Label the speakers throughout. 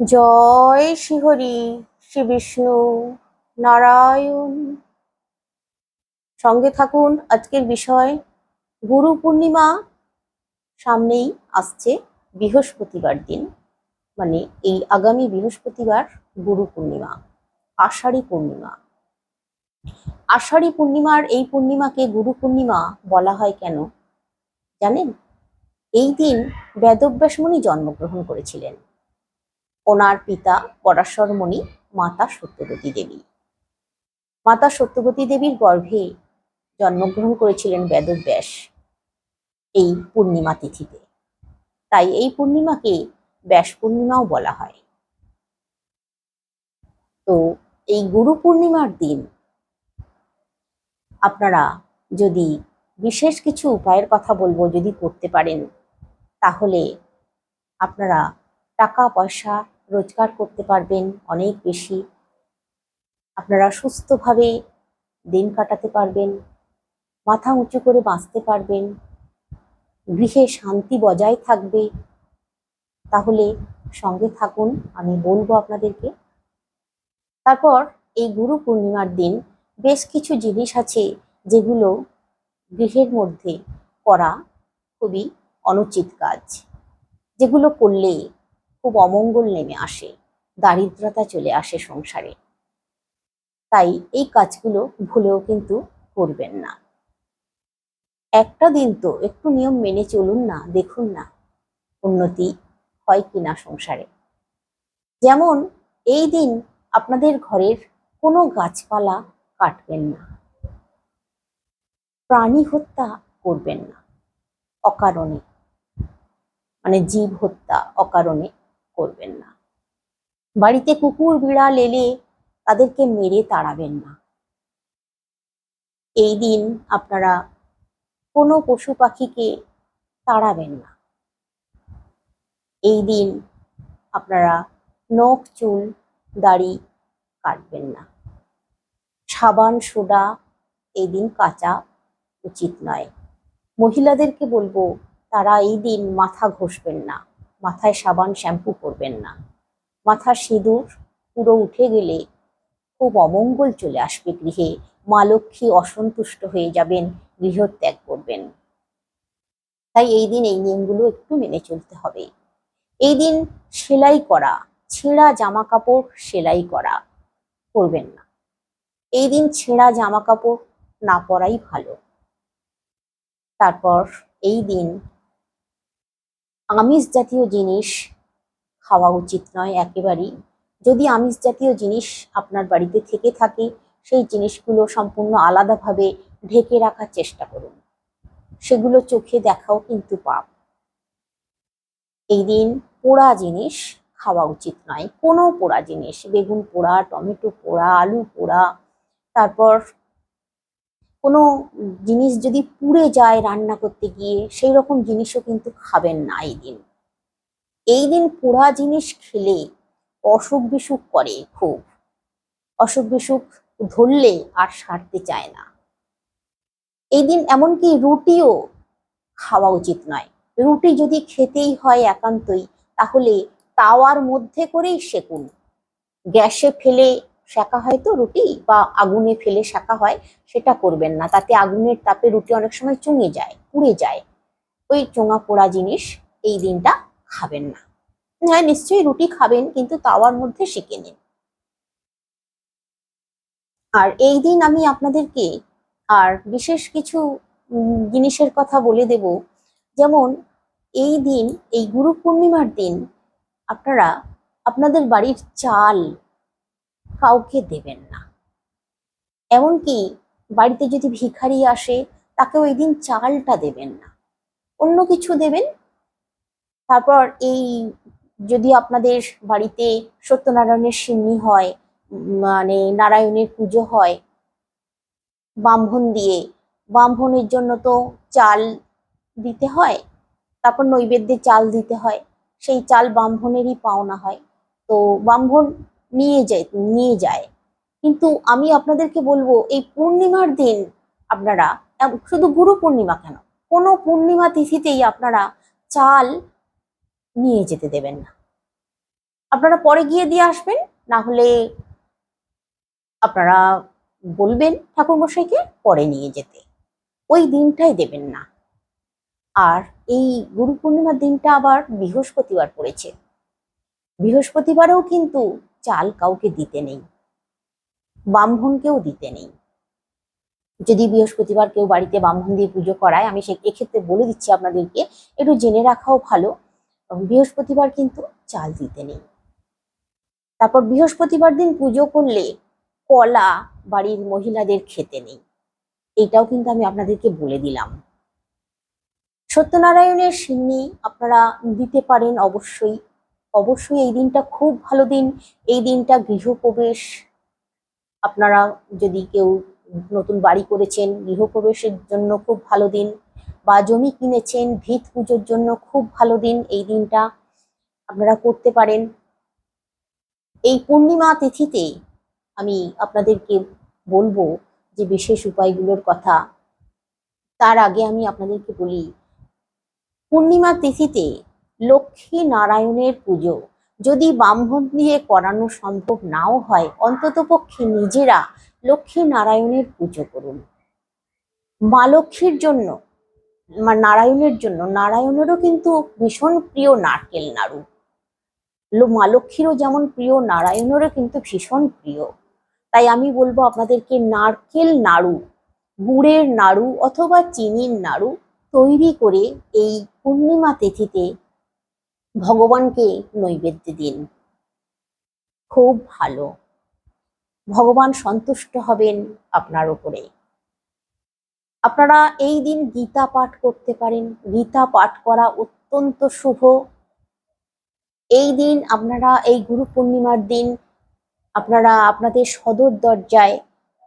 Speaker 1: জয় শ্রীহরি শ্রী বিষ্ণু নারায়ণ। সঙ্গে থাকুন আজকের বিষয়, গুরু পূর্ণিমা সামনেই আসছে বৃহস্পতিবার দিন মানে এই আগামী বৃহস্পতিবার গুরু পূর্ণিমা, আষাঢ়ী পূর্ণিমা। আষাঢ়ী পূর্ণিমার এই পূর্ণিমাকে গুরু পূর্ণিমা বলা হয় কেন? জানেন? এই দিন বেদব্যাস মুনি জন্মগ্রহণ করেছিলেন। ওনার পিতা পরাশরমণি মাতা সত্যবতী দেবী। মাতা সত্যবতী দেবীর গর্ভে জন্মগ্রহণ করেছিলেন বেদব্যাস এই পূর্ণিমা তিথিতে। তাই এই পূর্ণিমাকে ব্যাস পূর্ণিমাও বলা হয়। তো এই গুরু পূর্ণিমার দিন আপনারা যদি বিশেষ কিছু উপায়ের কথা বলব যদি করতে পারেন, তাহলে আপনারা টাকা পয়সা রোজগার করতে পারবেন অনেক বেশি। আপনারা সুস্থভাবে দিন কাটাতে পারবেন, মাথা উঁচু করে বাঁচতে পারবেন, গৃহে শান্তি বজায় থাকবে। তাহলে সঙ্গে থাকুন, আমি বলব আপনাদেরকে। তারপর এই গুরু পূর্ণিমার দিন বেশ কিছু জিনিস আছে যেগুলো গৃহের মধ্যে করা খুবই অনুচিত কাজ। যেগুলো করলে খুব অমঙ্গল নেমে আসে, দারিদ্রতা চলে আসে সংসারে। তাই এই কাজগুলো ভুলেও কিন্তু করবেন না। একটা দিন তো একটু নিয়ম মেনে চলুন না, দেখুন না উন্নতি হয় কিনা সংসারে। যেমন এই দিন আপনাদের ঘরের কোনো গাছপালা কাটবেন না। প্রাণী হত্যা করবেন না, অকারণে। মানে জীব হত্যা অকারণে করবেন না। বাড়িতে কুকুর, বিড়াল এলে তাদেরকে মেরে তাড়াবেন না। এই দিন আপনারা কোনো পশু পাখিকে তাড়াবেন না। এই দিন আপনারা নখ, চুল, দাড়ি কাটবেন না। সাবান, সোডা এই দিন কাঁচা উচিত নয়। মহিলাদেরকে বলব, তারা এই দিন মাথা ঘষবেন না। মাথায় সাবান, শ্যাম্পু করবেন না। মাথার সিঁদুর পুরো উঠে গেলে খুব অমঙ্গল চলে আসবে গৃহে। মা লক্ষ্মী অসন্তুষ্ট হয়ে যাবেন, গৃহত্যাগ করবেন। তাই এই দিন এই নিয়মগুলো একটু মেনে চলতে হবে। এই দিন সেলাই করা, ছেঁড়া জামা কাপড় সেলাই করা করবেন না। এই দিন ছেঁড়া জামা কাপড় না পরাই ভালো। তারপর এই দিন আমিষ জাতীয় জিনিস খাওয়া উচিত নয় একেবারেই। যদি আমিষ জাতীয় জিনিস আপনার বাড়িতে থেকে থাকে, সেই জিনিসগুলো সম্পূর্ণ আলাদাভাবে ঢেকে রাখার চেষ্টা করুন। সেগুলো চোখে দেখাও কিন্তু পাপ। এই দিন পোড়া জিনিস খাওয়া উচিত নয়। কোনো পোড়া জিনিস, বেগুন পোড়া, টমেটো পোড়া, আলু পোড়া, তারপর কোনো জিনিস যদি পুড়ে যায় রান্না করতে গিয়ে, সেই রকম জিনিসও কিন্তু খাবেন না এই দিন। এই দিন পোড়া জিনিস খেলে অসুখ বিসুখ করে খুব। অসুখ বিসুখ ধরলে আর সারতে চায় না। এই দিন এমনকি রুটিও খাওয়া উচিত নয়। রুটি যদি খেতেই হয় একান্তই, তাহলে তাওয়ার মধ্যে করেই সেকুন। গ্যাসে ফেলে সেকা হয় তো রুটি বা আগুনে ফেলে সেকা হয়, সেটা করবেন না। তাতে আগুনের তাপে রুটি অনেক সময় চুঙে যায়, পুড়ে যায়। ওই চোঙা পোড়া জিনিস এই দিনটা খাবেন না। হ্যাঁ নিশ্চয়ই রুটি খাবেন, কিন্তু তাওয়ার মধ্যে সেকে নিন। আর এই দিন আমি আপনাদেরকে আর বিশেষ কিছু জিনিসের কথা বলে দেব। যেমন এই দিন, এই গুরু পূর্ণিমার দিন, আপনারা, আপনাদের বাড়ির চাল কাউকে দেবেন না। এমনকি বাড়িতে যদি ভিখারি আসে তাকে ওই দিন চালটা দেবেন না। অন্য কিছু দেবেন? তারপর এই যদি আপনাদের বাড়িতে সত্যনারায়ণের সিন্নি হয় মানে নারায়ণের পুজো হয়, ব্রাহ্মণ দিয়ে, ব্রাহ্মণের জন্য তো চাল দিতে হয়, তারপর নৈবেদ্যে চাল দিতে হয়, সেই চাল ব্রাহ্মণেরই পাওনা হয়। তো ব্রাহ্মণ নিয়ে যায় নিয়ে যায়। কিন্তু আমি আপনাদেরকে বলব, এই পূর্ণিমার দিন আপনারা শুধু গুরু পূর্ণিমা কেন? কোনো পূর্ণিমা তিথিতেই আপনারা চাল নিয়ে যেতে দেবেন না। আপনারা পরে গিয়ে দিয়ে আসবেন, না হলে আপনারা বলবেন ঠাকুরমশাইকে পরে নিয়ে যেতে। ওই দিনটাই দেবেন না। আর এই গুরু পূর্ণিমার দিনটা আবার বৃহস্পতিবার পড়েছে। বৃহস্পতিবারেও কিন্তু চাল কাউকে দিতে নেই। ব্রাহ্মণকেও দিতে নেই। যদি বৃহস্পতিবার কেউ বাড়িতে ব্রাহ্মণ দিয়ে পুজো করায়, আমি সে এক্ষেত্রে বলে দিচ্ছি আপনাদেরকে, একটু জেনে রাখাও ভালো। বৃহস্পতিবার কিন্তু চাল দিতে নেই। তারপর বৃহস্পতিবার দিন পুজো করলে কলা বাড়ির মহিলাদের খেতে নেই। এইটাও কিন্তু আমি আপনাদেরকে বলে দিলাম। সত্যনারায়ণের সিন্নি আপনারা দিতে পারেন অবশ্যই। অবশ্যই এই দিনটা খুব ভালো দিন। এই দিনটা গৃহপ্রবেশ, আপনারা যদি কেউ নতুন বাড়ি করেছেন, গৃহপ্রবেশের জন্য খুব ভালো দিন বা জমি কিনেছেন, ভিত পুজোর জন্য খুব ভালো দিন এই দিনটা আপনারা করতে পারেন। এই পূর্ণিমা তিথিতে আমি আপনাদেরকে বলব যে বিশেষ উপায়গুলোর কথা। তার আগে আমি আপনাদেরকে বলি, পূর্ণিমা তিথিতে লক্ষ্মী নারায়ণের পুজো। যদি ব্রাহ্মণ দিয়ে করানো সম্ভব নাও হয়, অন্ততপক্ষে নিজেরা লক্ষ্মী নারায়ণের পুজো করুন। মা লক্ষ্মীর জন্য নারায়ণের জন্য, নারায়ণেরও কিন্তু ভীষণ প্রিয় নারকেল নাড়ু। মা লক্ষ্মীরও যেমন প্রিয়, নারায়ণেরও কিন্তু ভীষণ প্রিয়। তাই আমি বলব আপনাদেরকে নারকেল নাড়ু, গুড়ের নাড়ু অথবা চিনির নাড়ু তৈরি করে এই পূর্ণিমা তিথিতে ভগবানকে নৈবেদ্য দিন। খুব ভালো। ভগবান সন্তুষ্ট হবেন আপনার উপরে। আপনারা এই দিন গীতা পাঠ করতে পারেন। গীতা পাঠ করা অত্যন্ত শুভ। এই দিন আপনারা এই গুরু পূর্ণিমার দিন আপনারা আপনাদের সদর দরজায়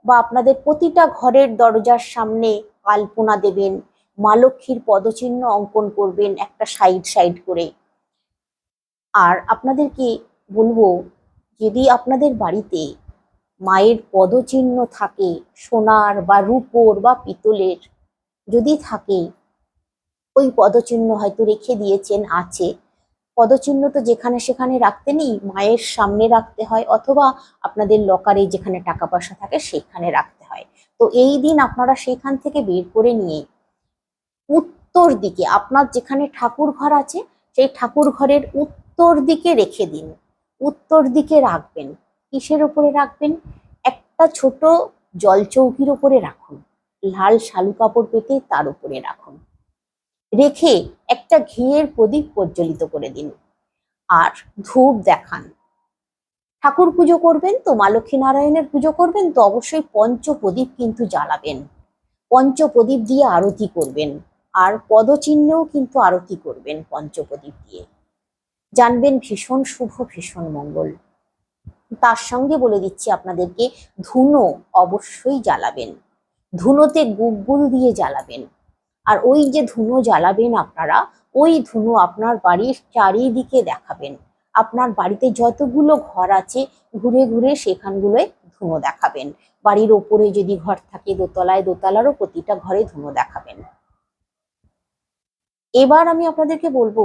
Speaker 1: বা আপনাদের প্রতিটা ঘরের দরজার সামনে আলপনা দেবেন। মা লক্ষ্মীর পদচিহ্ন অঙ্কন করবেন একটা সাইড সাইড করে। আর আপনাদেরকে বলব, যদি আপনাদের বাড়িতে মায়ের পদচিহ্ন থাকে, সোনার বা রূপোর বা পিতলের, যদি থাকে, ওই পদচিহ্ন হয়তো রেখে দিয়েছেন, আছে। পদচিহ্ন তো যেখানে সেখানে রাখতে নেই, মায়ের সামনে রাখতে হয়, অথবা আপনাদের লকারে যেখানে টাকা পয়সা থাকে সেখানে রাখতে হয়। তো এই দিন আপনারা সেখান থেকে বের করে নিয়ে, উত্তর দিকে, আপনার যেখানে ঠাকুর ঘর আছে, সেই ঠাকুর ঘরের উত্তর দিকে রেখে দিন। উত্তর দিকে রাখবেন। কিসের উপরে রাখবেন? একটা ছোট জলচৌকির উপরে রাখুন। লাল শালু কাপড় পেতে তার উপরে রাখুন। রেখে একটা ঘিয়ের প্রদীপ প্রজ্বলিত করে দিন। আর ধূপ দেখান। ঠাকুর পুজো করবেন তো মা লক্ষ্মী নারায়ণের পুজো করবেন তো অবশ্যই পঞ্চপ্রদীপ কিন্তু জ্বালাবেন। পঞ্চপ্রদীপ দিয়ে আরতি করবেন। আর পদচিহ্নেও কিন্তু আরতি করবেন পঞ্চপ্রদীপ দিয়ে। জানবেন ভীষণ শুভ, ভীষণ মঙ্গল। তার সঙ্গে বলে দিচ্ছি আপনাদেরকে, ধুনো অবশ্যই জ্বালাবেন। ধুনোতে গুগগুল দিয়ে জ্বালাবেন। আর ওই যে ধুনো জ্বালাবেন আপনারা, ওই ধুনো আপনার বাড়ির চারিদিকে দেখাবেন। আপনার বাড়িতে যতগুলো ঘর আছে, ঘুরে ঘুরে সেখানগুলোয় ধুনো দেখাবেন। বাড়ির ওপরে যদি ঘর থাকে, দোতলায়, দোতলারও প্রতিটা ঘরে ধুনো দেখাবেন। এবার আমি আপনাদেরকে বলব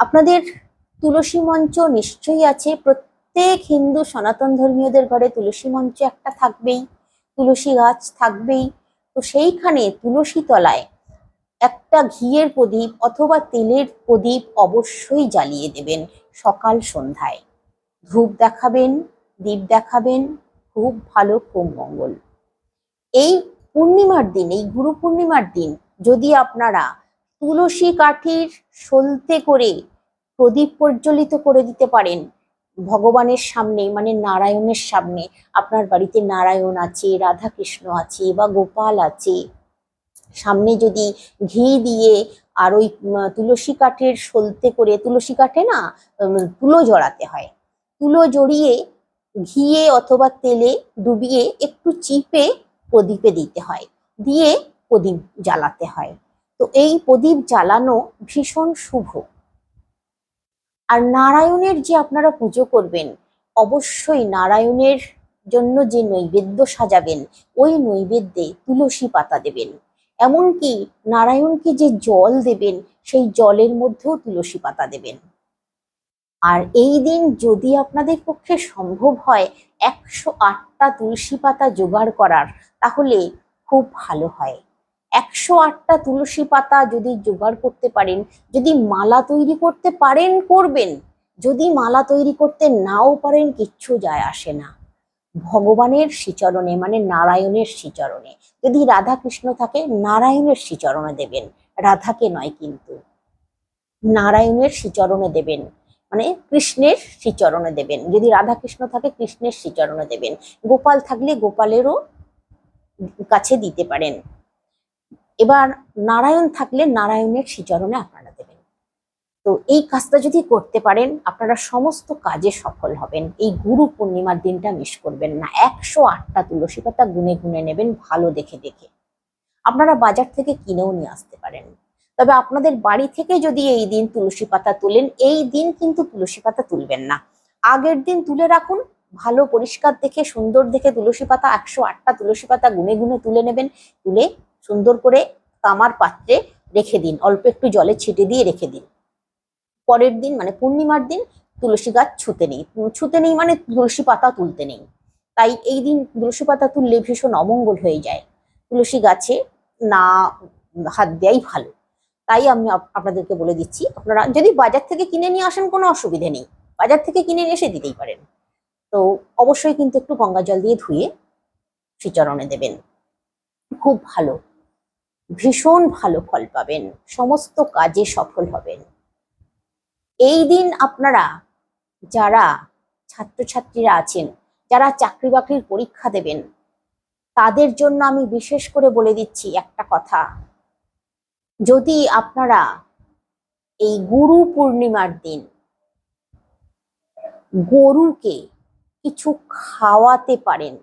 Speaker 1: আপনাদের তুলসী মঞ্চ নিশ্চয়ই আছে। প্রত্যেক হিন্দু সনাতন ধর্মীয়দের ঘরে তুলসী মঞ্চ একটা থাকবেই, তুলসী গাছ থাকবেই। তো সেইখানে তুলসী তলায় একটা ঘিয়ের প্রদীপ অথবা তেলের প্রদীপ অবশ্যই জ্বালিয়ে দেবেন সকাল সন্ধ্যায়। ধূপ দেখাবেন, দীপ দেখাবেন, খুব ভালো খুব মঙ্গল। এই পূর্ণিমার দিন, এই গুরু পূর্ণিমার দিন যদি আপনারা তুলসী কাঠির সলতে করে প্রদীপ প্রজ্বলিত করে দিতে পারেন। ভগবানের সামনে মানে নারায়ণের সামনে। আপনার বাড়িতে নারায়ণ আছে, রাধাকৃষ্ণ আছে বা গোপাল আছে। সামনে যদি ঘি দিয়ে আর ওই তুলসী কাঠের সলতে করে, তুলসী কাঠে না তুলো জড়াতে হয়। তুলো জড়িয়ে ঘিয়ে অথবা তেলে ডুবিয়ে একটু চিপে প্রদীপে দিতে হয়। দিয়ে প্রদীপ জ্বালাতে হয়। তো এই প্রদীপ জ্বালানো ভীষণ শুভ। আর নারায়ণের যে আপনারা পুজো করবেন, অবশ্যই নারায়ণের জন্য যে নৈবেদ্য সাজাবেন, ওই নৈবেদ্যে তুলসী পাতা দেবেন। এমনকি নারায়ণকে যে জল দেবেন, সেই জলের মধ্যেও তুলসী পাতা দেবেন। আর এই দিন যদি আপনাদের পক্ষে সম্ভব হয় একশো আটটা তুলসী পাতা জোগাড় করার, তাহলে খুব ভালো হয়। একশো আটটা তুলসী পাতা যদি জোগাড় করতে পারেন, যদি মালা তৈরি করতে পারেন, করবেন। যদি মালা তৈরি করতে নাও পারেন, কিচ্ছু যায় আসে না। ভগবানের শ্রীচরণে মানে নারায়ণের শ্রীচরণে। যদি রাধা কৃষ্ণ থাকে, নারায়ণের শ্রীচরণে দেবেন। রাধাকে নয় কিন্তু। নারায়ণের শ্রীচরণে দেবেন। মানে কৃষ্ণের শ্রীচরণে দেবেন। যদি রাধা কৃষ্ণ থাকে, কৃষ্ণের শ্রীচরণে দেবেন। গোপাল থাকলে গোপালেরও কাছে দিতে পারেন। এবার নারায়ণ থাকলে নারায়ণের শ্রীচরণে আপনারা দেবেন। তো এই কাজটা যদি করতে পারেন, আপনারা সমস্ত কাজে সফল হবেন। এই গুরু পূর্ণিমার দিনটা মিস করবেন না। একশো আটটা তুলসী পাতা গুনে গুনে নেবেন, ভালো দেখে দেখে। আপনারা বাজার থেকে কিনেও নিয়ে আসতে পারেন। তবে আপনাদের বাড়ি থেকে যদি এই দিন তুলসী পাতা তুলেন, এই দিন কিন্তু তুলসী পাতা তুলবেন না। আগের দিন তুলে রাখুন, ভালো পরিষ্কার দেখে, সুন্দর দেখে তুলসী পাতা, একশো আটটা তুলসী পাতা গুনে গুনে তুলে নেবেন। তুলে সুন্দর করে তামার পাত্রে রেখে দিন। অল্প একটু জলে ছিটে দিয়ে রেখে দিন। পরের দিন মানে পূর্ণিমার দিন, তুলসী গাছ ছুতে নেই। ছুতে নেই মানে তুলসী পাতা তুলতে নেই। তাই এই দিন তুলসী পাতা তুললে ভীষণ অমঙ্গল হয়ে যায়। তুলসী গাছে না হাত দেওয়াই ভালো। তাই আমি আপনাদেরকে বলে দিচ্ছি, আপনারা যদি বাজার থেকে কিনে নিয়ে আসেন, কোনো অসুবিধে নেই। বাজার থেকে কিনে নিয়ে এসে দিতেই পারেন। তো অবশ্যই কিন্তু একটু গঙ্গা জল দিয়ে ধুয়ে শ্রীচরণে দেবেন। খুব ভালো। ভীষণ ভালো ফল পাবেন, সমস্ত কাজে সফল হবেন। এই দিন আপনারা যারা ছাত্রছাত্রীরা আছেন, যারা চাকরি বাকরির পরীক্ষা দেবেন, তাদের জন্য আমি বিশেষ করে বলে দিচ্ছি একটা কথা। যদি আপনারা এই গুরু পূর্ণিমার দিন গরুকে কিছু খাওয়াতে পারেন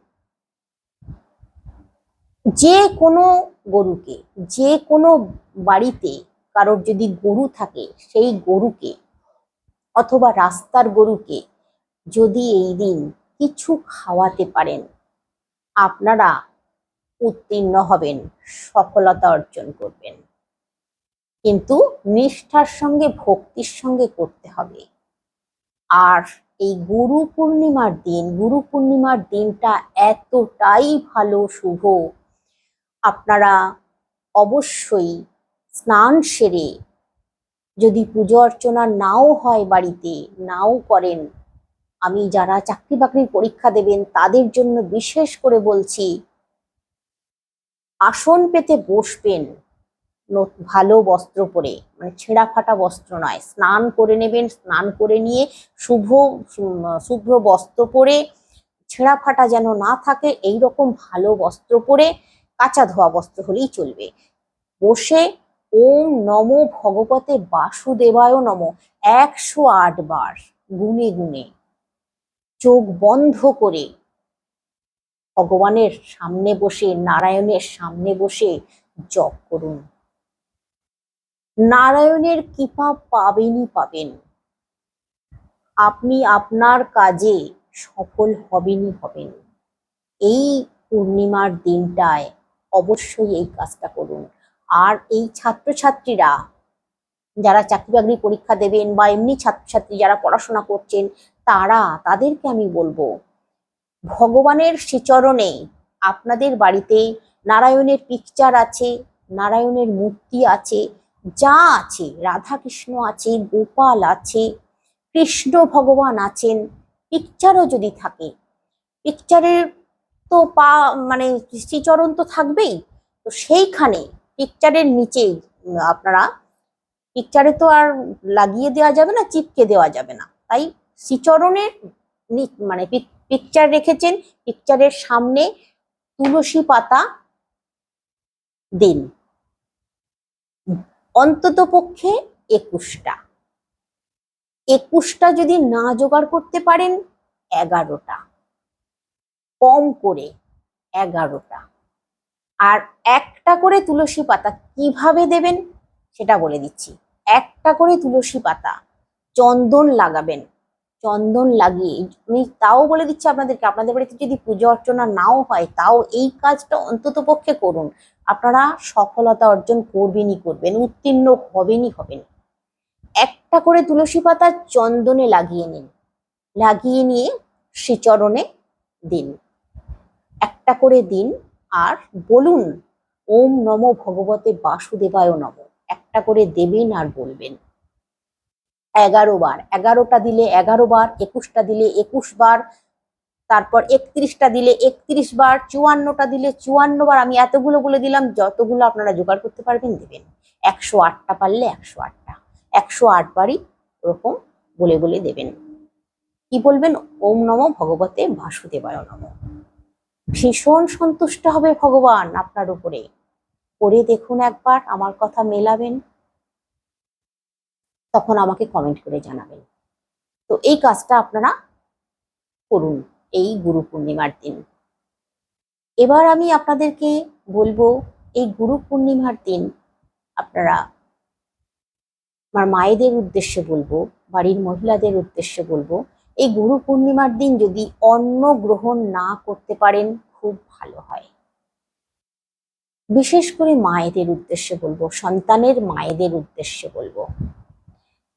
Speaker 1: যে কোনো গরুকে, যে কোনো বাড়িতে কারোর যদি গরু থাকে, সেই গরুকে অথবা রাস্তার গরুকে যদি এই দিন কিছু খাওয়াতে পারেন, আপনারা উত্তীর্ণ হবেন, সফলতা অর্জন করবেন। কিন্তু নিষ্ঠার সঙ্গে, ভক্তির সঙ্গে করতে হবে। আর এই গুরু পূর্ণিমার দিন, গুরু পূর্ণিমার দিনটা এতটাই ভালো, শুভ আপনারা অবশ্যই স্নান সেরে যদি পুজো অর্চনা নাও হয় বাড়িতে, নাও করেন। আমি যারা চাকরি বাকরির পরীক্ষা দেবেন তাদের জন্য বিশেষ করে বলছি, আসন পেতে বসবেন ভালো বস্ত্র পরে মানে ছেঁড়া ফাটা বস্ত্র নয়, স্নান করে নেবেন, স্নান করে নিয়ে শুভ শুভ্র বস্ত্র পরে, ছেঁড়া ফাটা যেন না থাকে এই রকম ভালো বস্ত্র পরে কাঁচা ধোয়া বস্ত্র হলেই চলবে। বসে ওম নমো ভগবতে বাসুদেবায় নম একশো আট বার গুনে গুনে। চোখ বন্ধ করে ভগবানের সামনে বসে, নারায়ণের সামনে বসে জপ করুন। নারায়ণের কৃপা পাবেনই পাবেন। আপনি আপনার কাজে সফল হবেনই হবেন। এই পূর্ণিমার দিনটায় অবশ্যই এই কাজটা করুন। আর এই ছাত্রছাত্রীরা যারা চাকরি বাকরি পরীক্ষা দেবেন বা এমনি ছাত্রছাত্রী যারা পড়াশোনা করছেন, তারা, তাদেরকে আমি বলব, ভগবানের শ্রীচরণে আপনাদের বাড়িতে নারায়ণের পিকচার আছে, নারায়ণের মূর্তি আছে, যা আছে রাধা কৃষ্ণ আছে, গোপাল আছে, কৃষ্ণ ভগবান আছেন পিকচারও যদি থাকে পিকচারের তো পা মানে শ্রীচরণ তো থাকবেই। তো সেইখানে পিকচারের নিচে উম, আপনারা পিকচারে তো আর লাগিয়ে দেওয়া যাবে না চিপকে দেওয়া যাবে না। তাই শ্রীচরণের মানে পিকচার রেখেছেন পিকচারের সামনে তুলসী পাতা দিন। অন্তত পক্ষে একুশটা। একুশটা যদি না জোগাড় করতে পারেন এগারোটা। কম করে এগারোটা। আর একটা করে তুলসী পাতা কীভাবে দেবেন সেটা বলে দিচ্ছি। একটা করে তুলসী পাতা চন্দন লাগাবেন। চন্দন লাগিয়ে আমি তাও বলে দিচ্ছি আপনাদেরকে, আপনাদের বাড়িতে যদি পুজো অর্চনা নাও হয় তাও এই কাজটা অন্তত পক্ষে করুন। আপনারা সফলতা অর্জন করবেনই করবেন, উত্তীর্ণ হবেনই হবেন। একটা করে তুলসী পাতা চন্দনে লাগিয়ে নিন। লাগিয়ে নিয়ে শ্রীচরণে দিন। একটা করে দিন আর বলুন, ওম নম ভগবতে বাসুদেবায় নম। একটা করে দেবেন আর বলবেন। এগারো বার। এগারোটা দিলে এগারো বার, একুশটা দিলে একুশ বার, তারপর একত্রিশটা দিলে একত্রিশ বার, চুয়ান্নটা দিলে চুয়ান্ন বার, আমি এতগুলো বলে দিলাম, যতগুলো আপনারা জোগাড় করতে পারবেন, দেবেন। একশো আটটা পারলে একশো আটটা। একশো আট বারই ওরকম বলে বলে দেবেন। কি বলবেন? ওম নম ভগবতে বাসুদেবায় নম। ভীষণ সন্তুষ্ট হবে ভগবান আপনার উপরে। করে দেখুন একবার, আমার কথা মেলাবেন, তখন আমাকে কমেন্ট করে জানাবেন। তো এই কাজটা আপনারা করুন, এই গুরু পূর্ণিমার দিন। এবার আমি আপনাদেরকে বলব, এই গুরু পূর্ণিমার দিন আপনারা আমার মায়েদের উদ্দেশ্যে বলব, বাড়ির মহিলাদের উদ্দেশ্যে বলব এই গুরু পূর্ণিমার দিন যদি অন্ন গ্রহণ না করতে পারেন, খুব ভালো হয়। বিশেষ করে মায়েদের উদ্দেশ্যে বলব, সন্তানের মায়েদের উদ্দেশ্যে বলব।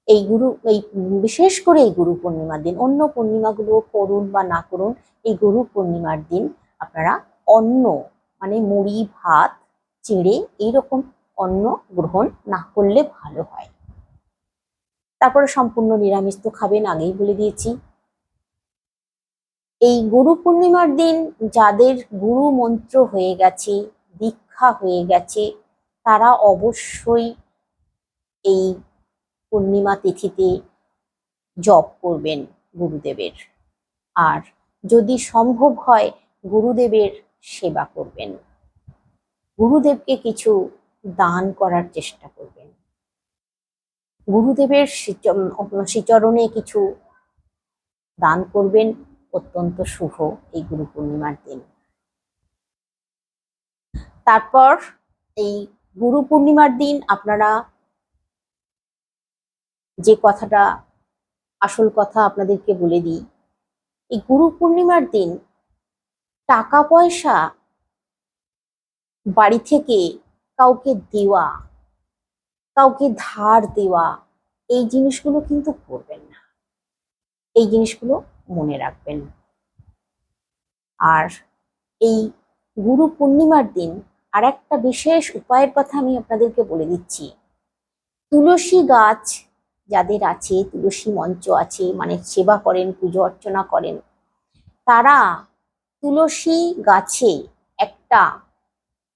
Speaker 1: এই গুরু, এই বিশেষ করে এই গুরু পূর্ণিমার দিন, অন্য পূর্ণিমাগুলো করুন বা না করুন, এই গুরু পূর্ণিমার দিন আপনারা অন্ন মানে মুড়ি, ভাত, চিড়ে এইরকম অন্ন গ্রহণ না করলে ভালো হয়। তারপরে সম্পূর্ণ নিরামিষ তো খাবেন, আগেই বলে দিয়েছি। এই গুরু পূর্ণিমার দিন যাদের গুরু মন্ত্র হয়ে গেছে, দীক্ষা হয়ে গেছে, তারা অবশ্যই এই পূর্ণিমা তিথিতে জপ করবেন গুরুদেবের। আর যদি সম্ভব হয়, গুরুদেবের সেবা করবেন। গুরুদেবকে কিছু দান করার চেষ্টা করবেন। গুরুদেবের শ্রীচ- শ্রীচরণে কিছু দান করবেন। অত্যন্ত শুভ এই গুরু পূর্ণিমার দিন। তারপর এই গুরু পূর্ণিমার দিন আপনারা যে কথাটা, আসল কথা আপনাদেরকে বলে দিই, এই গুরু পূর্ণিমার দিন টাকা পয়সা বাড়ি থেকে কাউকে দেওয়া, কাউকে ধার দেওয়া, এই জিনিসগুলো কিন্তু করবেন না। এই জিনিসগুলো মনে রাখবেন। আর এই গুরু পূর্ণিমার দিন আর একটা বিশেষ উপায়ের কথা আমি আপনাদেরকে বলে দিচ্ছি। তুলসী গাছ যাদের আছে, তুলসী মঞ্চ আছে মানে সেবা করেন, পুজো অর্চনা করেন, তারা তুলসী গাছে একটা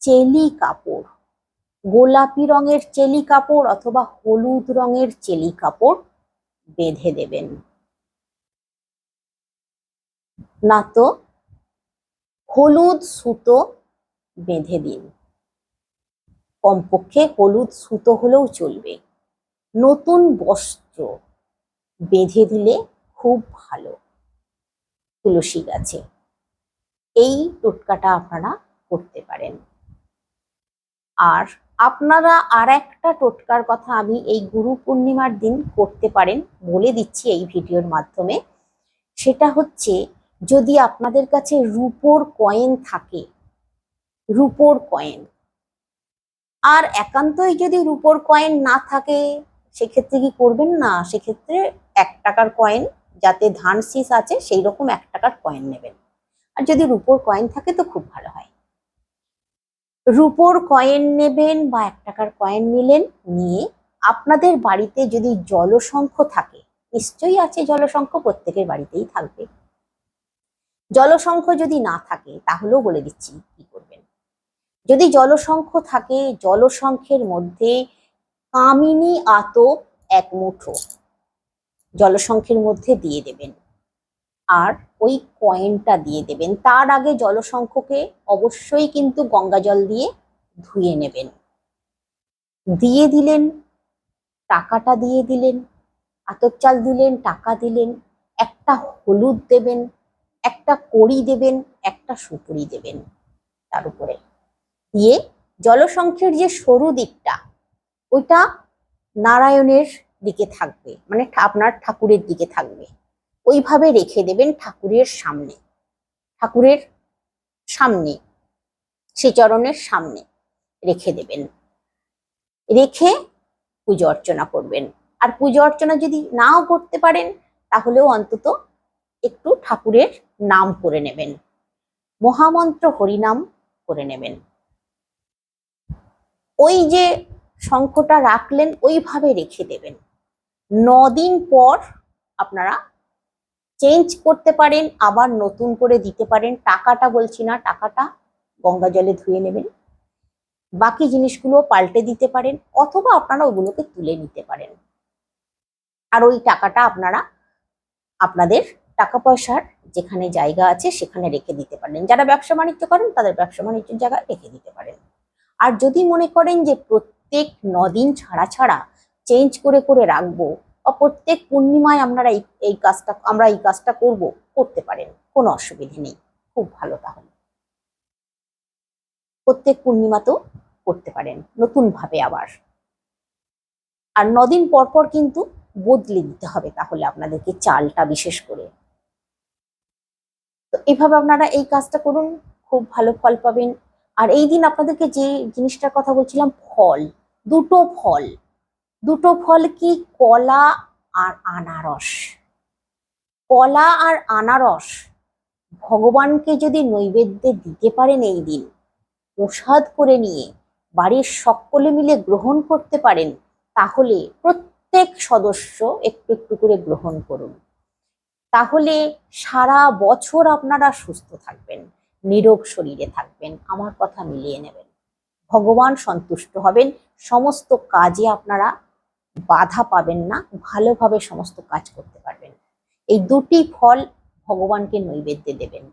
Speaker 1: চেলি কাপড়, গোলাপি রঙের চেলি কাপড় অথবা হলুদ রঙের চেলি কাপড় বেঁধে দেবেন। না তো হলুদ সুতো বেঁধে দিন। কমপক্ষে হলুদ সুতো হলেও চলবে। নতুন বস্ত্র বেঁধে দিলে খুব ভালো। তুলসী গাছে। এই টোটকাটা আপনারা করতে পারেন। আর আপনারা আর একটা টোটকার কথা আমি এই গুরু পূর্ণিমার দিন করতে পারেন বলে দিচ্ছি এই ভিডিওর মাধ্যমে। সেটা হচ্ছে যদি আপনাদের কাছে রুপোর কয়েন থাকে, রুপোর কয়েন, আর একান্তই যদি রুপোর কয়েন না থাকে, সেক্ষেত্রে কি করবেন না? সেক্ষেত্রে এক টাকার কয়েন, যাতে ধান শীষ আছে সেই রকম এক টাকার কয়েন নেবেন। আর যদি রুপোর কয়েন থাকে, তো খুব ভালো হয়। রুপোর কয়েন নেবেন বা এক টাকার কয়েন নিলেন, নিয়ে আপনাদের বাড়িতে যদি জলসংখ্য থাকে, নিশ্চয়ই আছে জলসংখ্য, প্রত্যেকের বাড়িতেই থাকবে। জলসংখ্য যদি না থাকে, তাহলেও বলে দিচ্ছি কি করবেন। যদি জলসংখ্য থাকে, জলসংখ্যের মধ্যে কামিনী আতপ এক মুঠো জলসংখ্যের মধ্যে দিয়ে দেবেন। আর ওই কয়েনটা দিয়ে দেবেন। তার আগে জলসংখ্যকে অবশ্যই কিন্তু গঙ্গা জল দিয়ে ধুয়ে নেবেন। দিয়ে দিলেন, টাকাটা দিয়ে দিলেন, আতপ চাল দিলেন, টাকা দিলেন, একটা হলুদ দেবেন একটা কড়ি দেবেন, একটা সুপুরি দেবেন তার উপরে। দিয়ে জলসংখ্যের যে সরু দিকটা, ওইটা নারায়ণের দিকে থাকবে মানে আপনার ঠাকুরের দিকে থাকবে। ওইভাবে রেখে দেবেন ঠাকুরের সামনে ঠাকুরের সামনে, শ্রীচরণের সামনে রেখে দেবেন। রেখে পুজো অর্চনা করবেন। আর পুজো অর্চনা যদি নাও করতে পারেন, তাহলেও অন্তত একটু ঠাকুরের নাম করে নেবেন। মহামন্ত্র হরিনাম করে নেবেন। ওই যে শঙ্খটা রাখলেন, ওইভাবে রেখে দেবেন। দিন পর আপনারা চেঞ্জ করতে পারেন, আবার নতুন করে দিতে পারেন। টাকাটা বলছি না, টাকাটা গঙ্গা জলে ধুয়ে নেবেন। বাকি জিনিসগুলো পাল্টে দিতে পারেন, অথবা আপনারা ওগুলোকে তুলে নিতে পারেন। আর ওই টাকাটা আপনারা আপনাদের টাকা পয়সার যেখানে জায়গা আছে সেখানে রেখে দিতে পারেন। যারা ব্যবসা বাণিজ্য করেন তাদের ব্যবসা বাণিজ্যের জায়গায় রেখে দিতে পারেন। আর যদি মনে করেন যে প্রত্যেক নদিন ছাড়া ছাড়া চেঞ্জ করে করে রাখব বা প্রত্যেক পূর্ণিমায় আপনারা এই এই কাজটা, আমরা এই কাজটা করব, করতে পারেন। কোনো অসুবিধে নেই। খুব ভালো তাহলে। প্রত্যেক পূর্ণিমা তো করতে পারেন নতুন ভাবে আবার। আর নদিন পর পর কিন্তু বদলে দিতে হবে তাহলে আপনাদেরকে চালটা বিশেষ করে। তো এইভাবে আপনারা এই কাজটা করুন, খুব ভালো ফল পাবেন। আর এই দিন আপনাদেরকে যে জিনিসটার কথা বলছিলাম, ফল, দুটো ফল। দুটো ফল কি? কলা আর আনারস। কলা আর আনারস ভগবানকে যদি নৈবেদ্যে দিতে পারেন এই দিন, প্রসাদ করে নিয়ে বাড়ির সকলে মিলে গ্রহণ করতে পারেন, তাহলে প্রত্যেক সদস্য একটু একটু করে গ্রহণ করুন। তাহলে সারা বছর আপনারা সুস্থ থাকবেন, নিরোগ শরীরে থাকবেন, আমার কথা মিলিয়ে নেবেন। ভগবান সন্তুষ্ট হবেন, সমস্ত কাজে আপনারা বাধা পাবেন না, ভালোভাবে সমস্ত কাজ করতে পারবেন। এই দুটি ফল ভগবানকে নৈবেদ্যে দেবেন।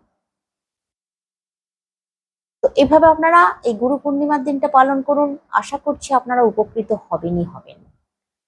Speaker 1: তো এভাবে আপনারা এই গুরু পূর্ণিমার দিনটা পালন করুন। আশা করছি আপনারা উপকৃত হবেনই হবেন।